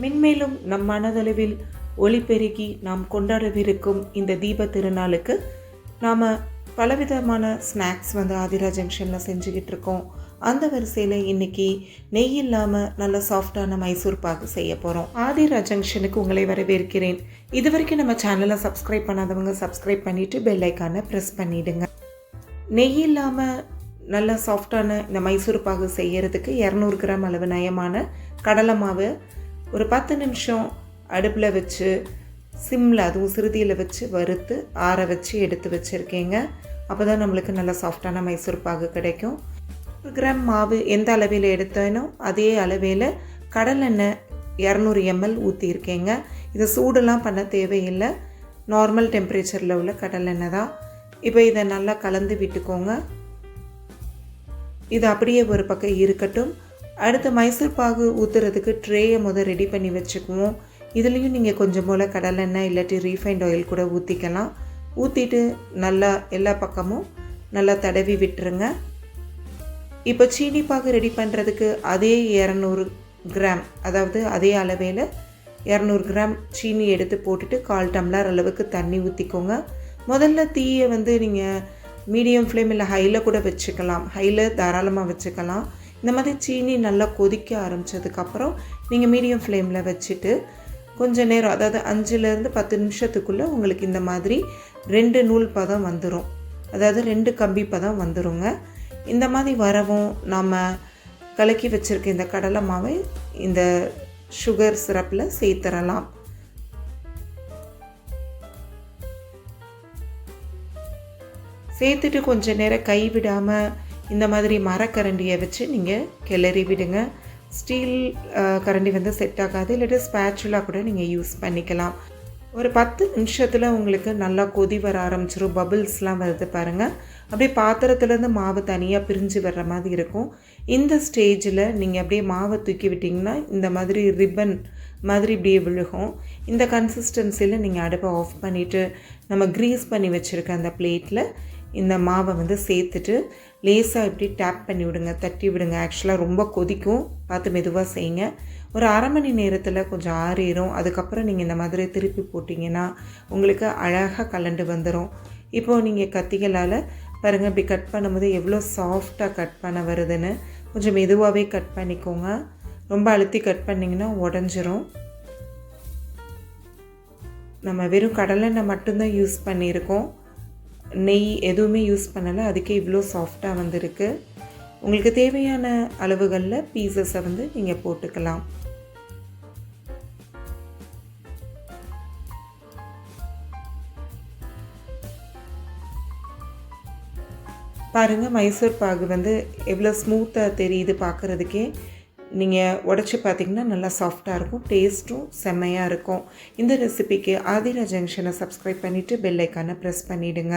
மென்மேலும் நம் மனதளவில் ஒளி பெருகி நாம் கொண்டாடவிருக்கும் இந்த தீப திருநாளுக்கு நாம் பலவிதமான ஸ்நாக்ஸ் வந்து ஆதிரா ஜங்ஷனில் செஞ்சுக்கிட்டு இருக்கோம் அந்த வரிசையில் இன்னைக்கு நெய் இல்லாமல் நல்ல சாஃப்டான மைசூர் பாகு செய்ய போகிறோம் ஆதிரா ஜங்ஷனுக்கு உங்களை வரவேற்கிறேன். இது வரைக்கும் நம்ம சேனலை சப்ஸ்கிரைப் பண்ணாதவங்க சப்ஸ்கிரைப் பண்ணிவிட்டு பெல் ஐக்கானை ப்ரெஸ் பண்ணிவிடுங்க நெய் இல்லாமல் நல்ல சாஃப்டான இந்த மைசூர் பாகு செய்கிறதுக்கு இரநூறு கிராம் அளவு நயமான கடலை மாவு ஒரு பத்து நிமிஷம் அடுப்பில் வச்சு சிம்மில் அதுவும் சிறுதியில் வச்சு வறுத்து ஆற வச்சு எடுத்து வச்சுருக்கேங்க. அப்போ தான் நம்மளுக்கு நல்ல சாஃப்டான மைசூர் பாகு கிடைக்கும். ஒரு கிராம் மாவு எந்த அளவில் எடுத்தேனோ அதே அளவில் கடலெண்ணெய் இரநூறு எம்எல் ஊற்றியிருக்கேங்க இதை சூடெல்லாம் பண்ண தேவையில்லை. நார்மல் டெம்பரேச்சரில் உள்ள கடலெண்ணெய் தான். இப்போ இதை நல்லா கலந்து விட்டுக்கோங்க. இது அப்படியே ஒரு பக்கம் இருக்கட்டும். அடுத்து மைசூர் பாகு ஊற்றுறதுக்கு ட்ரேயை முதல் ரெடி பண்ணி வச்சுக்குவோம். இதுலேயும் நீங்கள் கொஞ்சம் போல் கடலெண்ணெய் இல்லாட்டி ரீஃபைண்ட் ஆயில் கூட ஊற்றிக்கலாம் ஊற்றிட்டு நல்லா எல்லா பக்கமும் நல்லா தடவி விட்டுருங்க. இப்போ சீனி பாகு ரெடி பண்ணுறதுக்கு அதே இரநூறு கிராம் அதாவது அதே அளவில் இரநூறு கிராம் சீனி எடுத்து போட்டுட்டு கால் டம்ளர் அளவுக்கு தண்ணி ஊற்றிக்கோங்க முதல்ல தீயை வந்து நீங்கள் மீடியம் ஃப்ளேம் இல்லை ஹையில் கூட வச்சுக்கலாம். ஹையில் தாராளமாக வச்சுக்கலாம். இந்த மாதிரி சீனி நல்லா கொதிக்க ஆரம்பித்ததுக்கப்புறம் நீங்கள் மீடியம் ஃப்ளேமில் வச்சுட்டு கொஞ்சம் நேரம் அதாவது அஞ்சுலேருந்து பத்து நிமிஷத்துக்குள்ளே உங்களுக்கு இந்த மாதிரி ரெண்டு நூல் பதம் வந்துடும் அதாவது ரெண்டு கம்பி பதம் வந்துருங்க. இந்த மாதிரி வரவும் நாம் கலக்கி வச்சுருக்க இந்த கடலை மாவை இந்த சுகர் சிரப்பில் சேர்த்துடலாம் சேர்த்துட்டு கொஞ்சம் நேரம் கை விடாமல் இந்த மாதிரி மரக்கரண்டியை வச்சு நீங்கள் கிளறி விடுங்க. ஸ்டீல் கரண்டி வந்து செட் ஆகாது. இல்லாட்டி ஸ்பேச்சுலாக கூட நீங்கள் யூஸ் பண்ணிக்கலாம். ஒரு பத்து நிமிஷத்தில் உங்களுக்கு நல்லா கொதி வர ஆரம்பிச்சிரும். பபிள்ஸ்லாம் வருது பாருங்கள் அப்படியே பாத்திரத்துலேருந்து மாவு தனியாக பிரிஞ்சு வர்ற மாதிரி இருக்கும். இந்த ஸ்டேஜில் நீங்கள் அப்படியே மாவை தூக்கி விட்டிங்கன்னா இந்த மாதிரி ரிப்பன் மாதிரி இப்படியே விழுகும். இந்த கன்சிஸ்டன்சியில் நீங்கள் அடுப்பை ஆஃப் பண்ணிவிட்டு நம்ம க்ரீஸ் பண்ணி வச்சுருக்க அந்த பிளேட்டில் இந்த மாவை வந்து சேர்த்துட்டு லேசாக இப்படி டேப் பண்ணி விடுங்க தட்டி விடுங்க ஆக்சுவலாக ரொம்ப கொதிக்கும். பார்த்து மெதுவாக செய்யுங்க. ஒரு அரை மணி நேரத்தில் கொஞ்சம் ஆறிடும் அதுக்கப்புறம் நீங்கள் இந்த மாதிரி திருப்பி போட்டிங்கன்னா உங்களுக்கு அழகாக கலண்டு வந்துடும் இப்போது நீங்கள் கத்திகளால் பாருங்கள் இப்படி கட் பண்ணும்போது எவ்வளோ சாஃப்டாக கட் பண்ண வருதுன்னு. கொஞ்சம் மெதுவாகவே கட் பண்ணிக்கோங்க. ரொம்ப அழுத்தி கட் பண்ணிங்கன்னா உடஞ்சிரும். நம்ம வெறும் கடலெண்ணெய் மட்டும்தான் யூஸ் பண்ணியிருக்கோம். நெய் எதுவுமே யூஸ் பண்ணலை. அதுக்கே இவ்வளோ சாஃப்டாக வந்திருக்கு. உங்களுக்கு தேவையான அளவுகளில் பீசஸை வந்து நீங்கள் போட்டுக்கலாம். பாருங்கள் மைசூர் பாகு வந்து எவ்வளோ ஸ்மூத்தாக தெரியுது பார்க்குறதுக்கே நீங்கள் உடச்சி பார்த்தீங்கன்னா நல்லா சாஃப்டாக இருக்கும். டேஸ்ட்டும் செம்மையாக இருக்கும். இந்த ரெசிபிக்கு ஆதிரா ஜங்ஷனை சப்ஸ்கிரைப் பண்ணிவிட்டு பெல் ஐக்கானை ப்ரெஸ் பண்ணிவிடுங்க